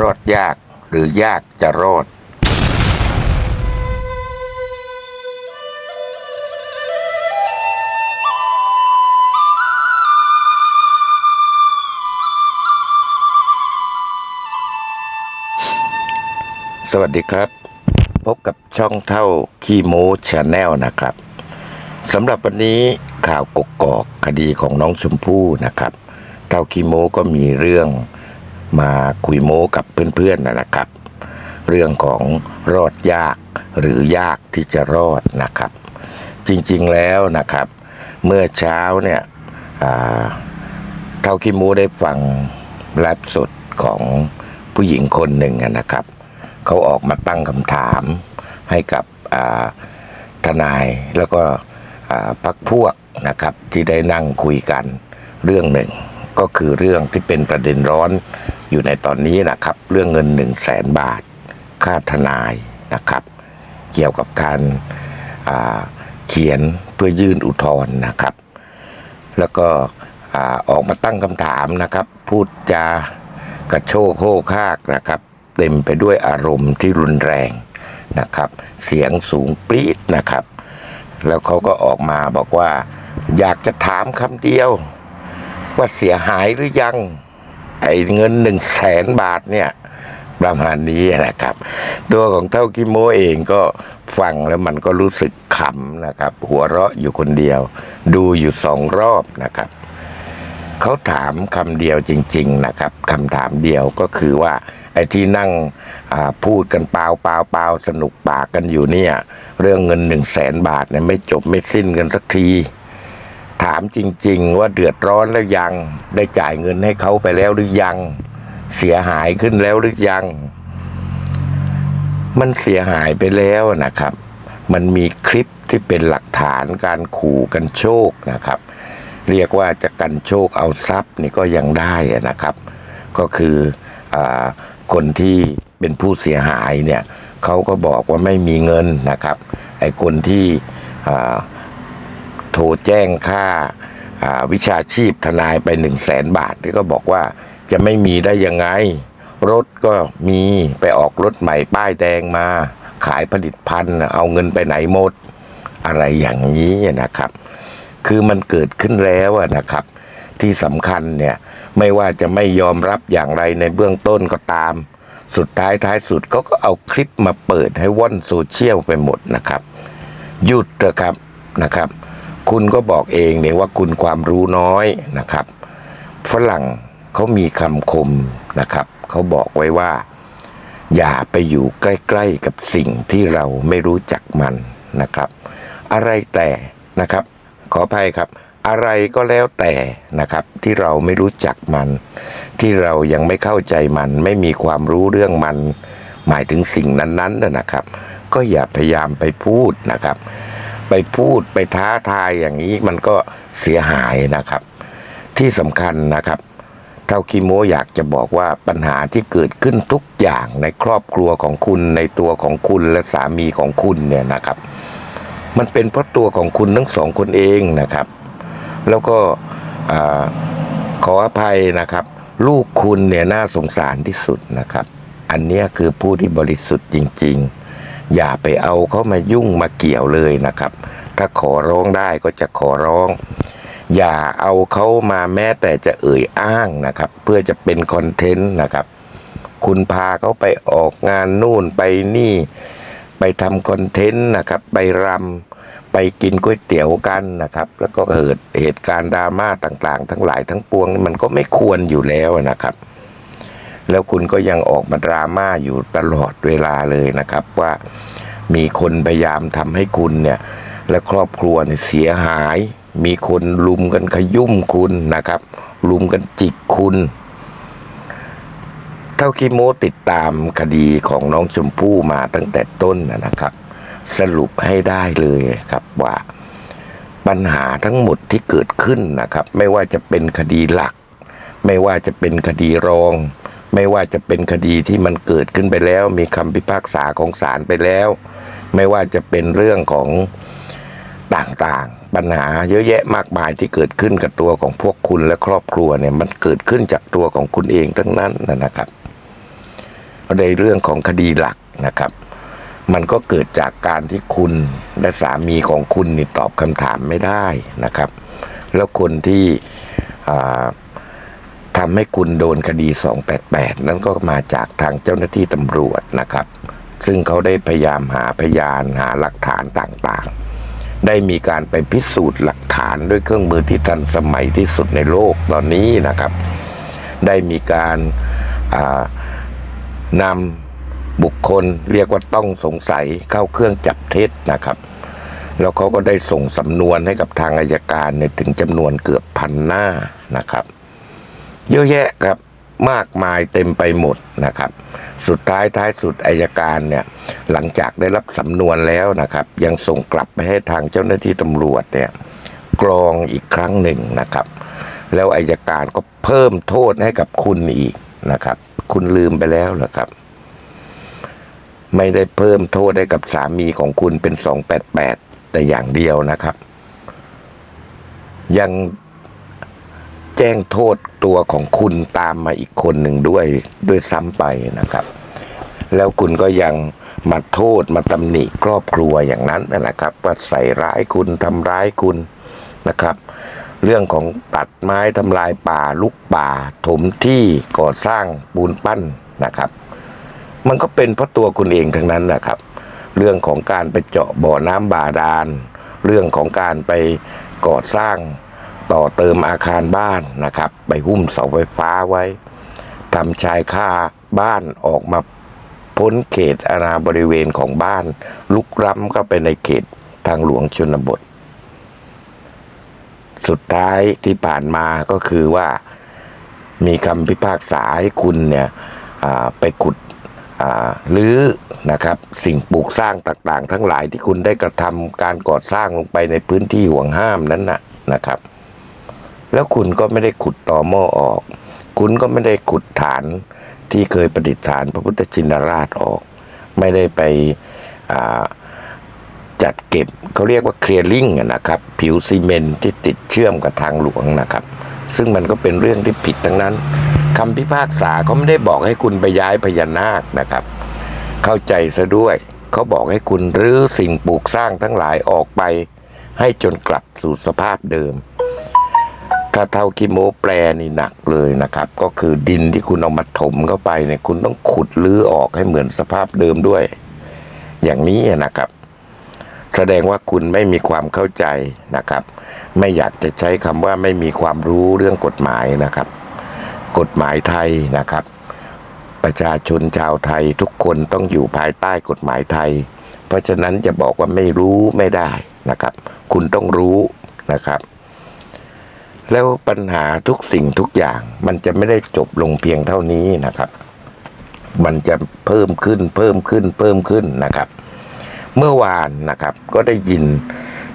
รอดยากหรือยากจะรอด สวัสดีครับ พบกับช่องเท่าคีโมชาแนลนะครับสำหรับวันนี้ข่าวกกอกคดีของน้องชมพู่นะครับเท่าคีโมก็มีเรื่อง มาคุยโมกับเพื่อนๆนะครับ เรื่องของรอดยากหรือยากที่จะรอดนะครับ จริงๆแล้วนะครับ เมื่อเช้าเนี่ยเท่าที่มูได้ฟังไลฟ์สดของผู้หญิงคนหนึ่งนะครับ เขาออกมาตั้งคำถามให้กับทนายแล้วก็พักพวกนะครับที่ได้นั่งคุยกันเรื่องหนึ่ง ก็คือเรื่องที่เป็นประเด็นร้อนอยู่ในตอนนี้นะครับ เรื่องเงิน 1 0 0 0 0แสนบาท ค่าทนายนะครับ เกี่ยวกับการเขียนเพื่อยื่นอุทธรณ์นะครับ แล้วก็อออกมาตั้งคำถามนะครับ พูดจากระโชกโคกคากนะครับ เต็มไปด้วยอารมณ์ที่รุนแรงนะครับ เสียงสูงปรี๊ดนะครับ แล้วเขาก็ออกมาบอกว่า อยากจะถามคำเดียว ว่าเสียหายหรือยัง ไอ้เงินหนึ่งแสนบาทเนี่ยประมาณนี้นะครับ ตัวของเท่ากิโมเองก็ฟังแล้วมันก็รู้สึกขำนะครับ หัวเราะอยู่คนเดียว ดูอยู่สองรอบนะครับ เขาถามคำเดียวจริง ๆนะครับคำถามเดียวก็คือว่า ไอ้ที่นั่งพูดกันเปล่าเปล่าเปล่าสนุกปากกันอยู่เนี่ย เรื่องเงินหนึ่งแสนบาทเนี่ยไม่จบไม่สิ้นกันสักที ถามจริง ๆ ว่าเดือดร้อนแล้วยัง ได้จ่ายเงินให้เขาไปแล้วหรือยัง เสียหายขึ้นแล้วหรือยัง มันเสียหายไปแล้วนะครับ มันมีคลิปที่เป็นหลักฐานการขู่กันโชคนะครับ เรียกว่าจะกันโชคเอาทรัพย์นี่ก็ยังได้นะครับ ก็คืออคนที่เป็นผู้เสียหายเนี่ยเขาก็บอกว่าไม่มีเงินนะครับไอ้คนที่ โทรแจ้งค่าวิชาชีพทนายไปหนึ่งแสนบาทนี่ก็บอกว่าจะไม่มีได้ยังไง รถก็มีไปออกรถใหม่ป้ายแดงมา ขายผลิตภัณฑ์เอาเงินไปไหนหมด อะไรอย่างนี้นะครับ คือมันเกิดขึ้นแล้วนะครับ ที่สำคัญเนี่ยไม่ว่าจะไม่ยอมรับอย่างไรในเบื้องต้นก็ตาม สุดท้ายท้ายสุดเขาก็เอาคลิปมาเปิดให้ว่อนโซเชียลไปหมดนะครับ หยุดเถอะครับนะครับ คุณก็บอกเองเนี่ยว่าคุณความรู้น้อยนะครับ ฝรั่งเขามีคำคมนะครับเขาบอกไว้ว่า อย่าไปอยู่ใกล้ ๆ กับสิ่งที่เราไม่รู้จักมันนะครับ อะไรแต่นะครับ ขออภัยครับ อะไรก็แล้วแต่นะครับ ที่เราไม่รู้จักมัน ที่เรายังไม่เข้าใจมัน ไม่มีความรู้เรื่องมัน หมายถึงสิ่งนั้นๆนะนะครับ ก็อย่าพยายามไปพูดนะครับ ไปพูดไปท้าทายอย่างนี้มันก็เสียหายนะครับ ที่สำคัญนะครับ เท่าคิโมอยากจะบอกว่าปัญหาที่เกิดขึ้นทุกอย่างในครอบครัวของคุณในตัวของคุณและสามีของคุณเนี่ยนะครับ มันเป็นเพราะตัวของคุณทั้งสองคนเองนะครับ แล้วก็ขออภัยนะครับ ลูกคุณเนี่ยน่าสงสารที่สุดนะครับ อันนี้คือผู้ที่บริสุทธิ์จริง ๆ อย่าไปเอาเขามายุ่งมาเกี่ยวเลยนะครับ ถ้าขอร้องได้ก็จะขอร้อง อย่าเอาเขามาแม้แต่จะเอ่ยอ้างนะครับ เพื่อจะเป็นคอนเทนต์นะครับ คุณพาเขาไปออกงานนู่นไปนี่ ไปทำคอนเทนต์นะครับ ไปรำไปกินก๋วยเตี๋ยวกันนะครับ แล้วก็เกิดเหตุการณ์ดราม่าต่างๆ ทั้งหลายทั้งปวงนี่มันก็ไม่ควรอยู่แล้วนะครับ แล้วคุณก็ยังออกมาดราม่าอยู่ตลอดเวลาเลยนะครับ ว่ามีคนพยายามทำให้คุณเนี่ยและครอบครัวเนี่ยเสียหาย มีคนลุมกันขยุ่มคุณนะครับ ลุมกันจิกคุณ เท่าที่โมติดตามคดีของน้องชมพู่มาตั้งแต่ต้นนะครับ สรุปให้ได้เลยครับว่าปัญหาทั้งหมดที่เกิดขึ้นนะครับ ไม่ว่าจะเป็นคดีหลัก ไม่ว่าจะเป็นคดีรอง ไม่ว่าจะเป็นคดีที่มันเกิดขึ้นไปแล้ว มีคำพิพากษาของศาลไปแล้ว ไม่ว่าจะเป็นเรื่องของต่างๆ ปัญหาเยอะแยะมากมายที่เกิดขึ้นกับตัวของพวกคุณและครอบครัวเนี่ยมันเกิดขึ้นจากตัวของคุณเองทั้งนั้นนะนะครับในเรื่องของคดีหลักนะครับ มันก็เกิดจากการที่คุณและสามีของคุณนี่ตอบคำถามไม่ได้นะครับ แล้วคนที่อ่า ทำให้คุณโดนคดี 288 นั้นก็มาจากทางเจ้าหน้าที่ตำรวจนะครับ ซึ่งเขาได้พยายามหาพยานหาหลักฐานต่างๆ ได้มีการไปพิสูจน์หลักฐานด้วยเครื่องมือที่ทันสมัยที่สุดในโลกตอนนี้นะครับ ได้มีการานำบุคคลเรียกว่าต้องสงสัยเข้าเครื่องจับเท็จนะครับแล้วเขาก็ได้ส่งสำนวนให้กับทางอายการเนี่ยถึงจำนวนเกือบพันหน้านะครับ เยอะแยะครับมากมายเต็มไปหมดนะครับ สุดท้ายท้ายสุดอายการเนี่ยหลังจากได้รับสำนวนแล้วนะครับ ยังส่งกลับไปให้ทางเจ้าหน้าที่ตำรวจเนี่ยกรองอีกครั้งหนึ่งนะครับ แล้วอายการก็เพิ่มโทษให้กับคุณอีกนะครับ คุณลืมไปแล้วเหรอครับ ไม่ได้เพิ่มโทษให้กับสามีของคุณเป็น288แต่อย่างเดียวนะครับ ยัง แจ้งโทษตัวของคุณตามมาอีกคนหนึ่งด้วยด้วยซ้ำไปนะครับ แล้วคุณก็ยังมาโทษมาตำหนิครอบครัวอย่างนั้นนะครับ ว่าใส่ร้ายคุณทำร้ายคุณนะครับ เรื่องของตัดไม้ทำลายป่าลุกป่า ถมที่ก่อสร้างปูนปั้นนะครับ มันก็เป็นเพราะตัวคุณเองทั้งนั้นนะครับ เรื่องของการไปเจาะบ่อน้ำบาดาล เรื่องของการไปก่อสร้าง ต่อเติมอาคารบ้านนะครับ ไปหุ้มเสาไฟฟ้าไว้ทำชายคาบ้านออกมาพ้นเขตอาณาบริเวณของบ้าน ลุกล้ำเข้าไปในเขตทางหลวงชนบท สุดท้ายที่ผ่านมาก็คือว่ามีคำพิพากษาให้คุณเนี่ยไปขุดอ่ารื้อนะครับ สิ่งปลูกสร้างต่างๆ ทั้งหลายที่คุณได้กระทำการก่อสร้างลงไปในพื้นที่ห่วงห้ามนั้นนะนะครับ แล้วคุณก็ไม่ได้ขุดต่อหม้อออก คุณก็ไม่ได้ขุดฐานที่เคยประดิษฐานพระพุทธชินราชออก ไม่ได้ไปจัดเก็บเขาเรียกว่าเคลียร์ลิงนะครับ ผิวซีเมนต์ที่ติดเชื่อมกับทางหลวงนะครับ ซึ่งมันก็เป็นเรื่องที่ผิดทั้งนั้นคำพิพากษาเขาไม่ได้บอกให้คุณไปย้ายพญานาคนะครับ เข้าใจซะด้วย เขาบอกให้คุณรื้อสิ่งปลูกสร้างทั้งหลายออกไป ให้จนกลับสู่สภาพเดิม ถ้าเท่ากิโมแปลนี่หนักเลยนะครับ ก็คือดินที่คุณเอามาถมเข้าไปเนี่ยคุณต้องขุดรื้อออกให้เหมือนสภาพเดิมด้วย อย่างนี้นะครับ แสดงว่าคุณไม่มีความเข้าใจนะครับ ไม่อยากจะใช้คำว่าไม่มีความรู้เรื่องกฎหมายนะครับ กฎหมายไทยนะครับ ประชาชนชาวไทยทุกคนต้องอยู่ภายใต้กฎหมายไทย เพราะฉะนั้นจะบอกว่าไม่รู้ไม่ได้นะครับ คุณต้องรู้นะครับ แล้วปัญหาทุกสิ่งทุกอย่าง มันจะไม่ได้จบลงเพียงเท่านี้นะครับ มันจะเพิ่มขึ้นเพิ่มขึ้นเพิ่มขึ้นนะครับ เมื่อวานนะครับ ก็ได้ยิน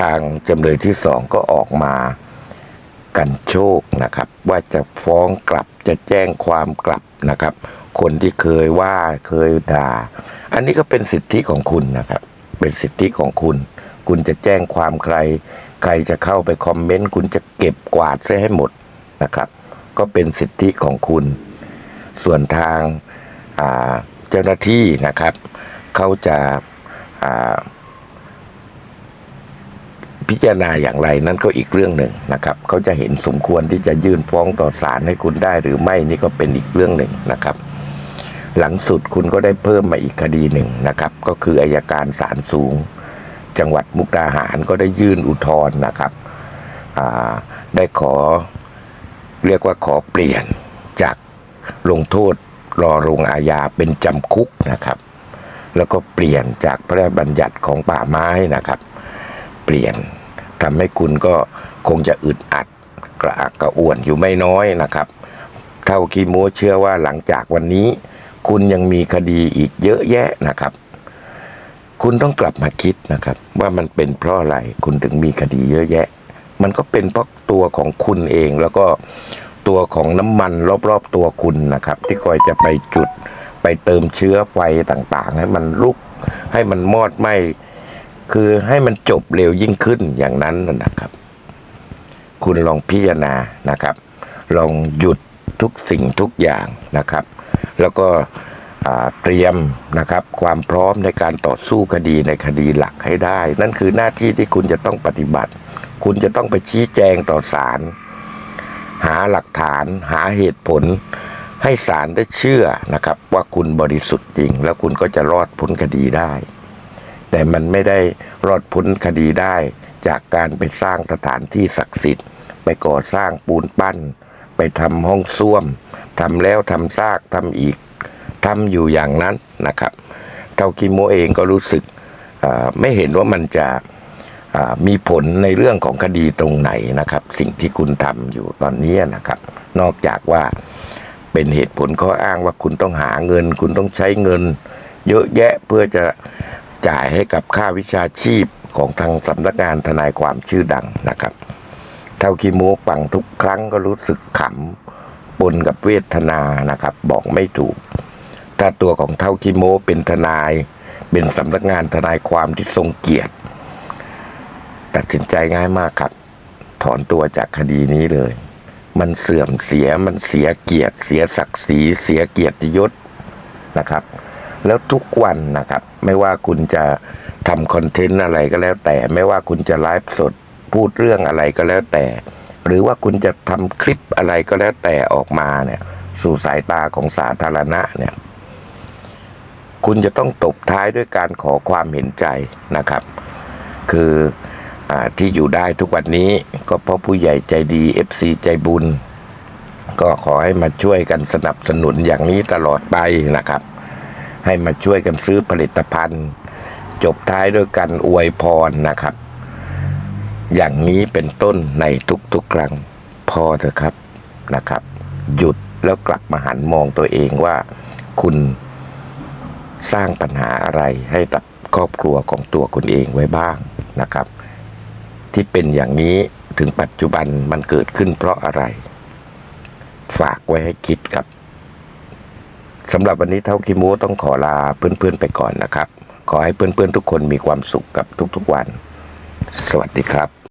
ทางจำเลยที่สองก็ออกมากันโชคนะครับ ว่าจะฟ้องกลับจะแจ้งความกลับนะครับ คนที่เคยว่าเคยด่า อันนี้ก็เป็นสิทธิของคุณนะครับ เป็นสิทธิของคุณ คุณจะแจ้งความใคร ใครจะเข้าไปคอมเมนต์ คุณจะเก็บกวาดซะให้หมดนะครับ ก็เป็นสิทธิของคุณ ส่วนทางาเจ้าหน้าที่นะครับเขาจะาพิจารณาอย่างไรนั่นก็อีกเรื่องหนึ่งนะครับเขาจะเห็นสมควรที่จะยื่นฟ้องต่อศาลให้คุณได้หรือไม่นี่ก็เป็นอีกเรื่องหนึ่งนะครับ หลังสุดคุณก็ได้เพิ่มมาอีกคดีหนึ่งนะครับ ก็คืออายการศาลสูง จังหวัดมุกดาหารก็ได้ยื่นอุทธรณ์นะครับได้ขอเรียกว่าขอเปลี่ยนจากลงโทษรอลงอาญาเป็นจำคุกนะครับ แล้วก็เปลี่ยนจากพระราชบัญญัติของป่าไม้นะครับ เปลี่ยนทำให้คุณก็คงจะอึดอัดกระอักกระอ่วนอยู่ไม่น้อยนะครับ เท่าคีโมเชื่อว่าหลังจากวันนี้ คุณยังมีคดีอีกเยอะแยะนะครับ คุณต้องกลับมาคิดนะครับ ว่ามันเป็นเพราะอะไรคุณถึงมีคดีเยอะแยะ มันก็เป็นเพราะตัวของคุณเองแล้วก็ตัวของน้ำมันรอบๆตัวคุณนะครับ ที่คอยจะไปจุดไปเติมเชื้อไฟต่างๆ ให้มันลุกให้มันมอดไหมคือให้มันจบเร็วยิ่งขึ้นอย่างนั้นนะครับ คุณลองพิจารณานะครับ ลองหยุดทุกสิ่งทุกอย่างนะครับ แล้วก็ เตรียมนะครับความพร้อมในการต่อสู้คดีในคดีหลักให้ได้ นั่นคือหน้าที่ที่คุณจะต้องปฏิบัติ คุณจะต้องไปชี้แจงต่อศาลหาหลักฐาน หาเหตุผล ให้ศาลได้เชื่อนะครับ ว่าคุณบริสุทธิ์จริง แล้วคุณก็จะรอดพ้นคดีได้ แต่มันไม่ได้รอดพ้นคดีได้ จากการไปสร้างสถานที่ศักดิ์สิทธิ์ ไปก่อสร้างปูนปั้น ไปทำห้องส้วมทำแล้วทำซากทำอีก ทำอยู่อย่างนั้นนะครับเทากิโมเองก็รู้สึกไม่เห็นว่ามันจะมีผลในเรื่องของคดีตรงไหนนะครับ สิ่งที่คุณทำอยู่ตอนนี้นะครับ นอกจากว่าเป็นเหตุผลข้ออ้างว่าคุณต้องหาเงิน คุณต้องใช้เงิน เยอะแยะเพื่อจะจ่ายให้กับค่าวิชาชีพของทางสำนักงานทนายความชื่อดังนะครับเท่าคีโมฟังทุกครั้งก็รู้สึกขำปนกับเวทนานะครับ บอกไม่ถูก ถ้าตัวของเท่าคีโมเป็นทนาย เป็นสำนักงานทนายความที่ทรงเกียรติ ตัดสินใจง่ายมากครับ ถอนตัวจากคดีนี้เลย มันเสื่อมเสียมันเสียเกียรติ เสียศักดิ์ศรีเสียเกียรติยศนะครับ แล้วทุกวันนะครับ ไม่ว่าคุณจะทำคอนเทนต์อะไรก็แล้วแต่ ไม่ว่าคุณจะไลฟ์สดพูดเรื่องอะไรก็แล้วแต่ หรือว่าคุณจะทำคลิปอะไรก็แล้วแต่ออกมาเนี่ย สู่สายตาของสาธารณะเนี่ย คุณจะต้องตบท้ายด้วยการขอความเห็นใจนะครับ คืออที่อยู่ได้ทุกวันนี้ก็เพราะผู้ใหญ่ใจดี FC ใจบุญ ก็ขอให้มาช่วยกันสนับสนุนอย่างนี้ตลอดไปนะครับ ให้มาช่วยกันซื้อผลิตภัณฑ์ จบท้ายด้วยกันอวยพรนะครับ อย่างนี้เป็นต้นในทุกๆครั้งพอเถอะครับนะครับ หยุดแล้วกลับมาหันมองตัวเองว่าคุณ สร้างปัญหาอะไรให้กับครอบครัวของตัวคุณเองไว้บ้างนะครับ ที่เป็นอย่างนี้ถึงปัจจุบันมันเกิดขึ้นเพราะอะไร ฝากไว้ให้คิดครับสำหรับวันนี้เท่าคิโมต้องขอลาเพื่อนๆไปก่อนนะครับ ขอให้เพื่อนๆทุกคนมีความสุขกับทุกๆวัน สวัสดีครับ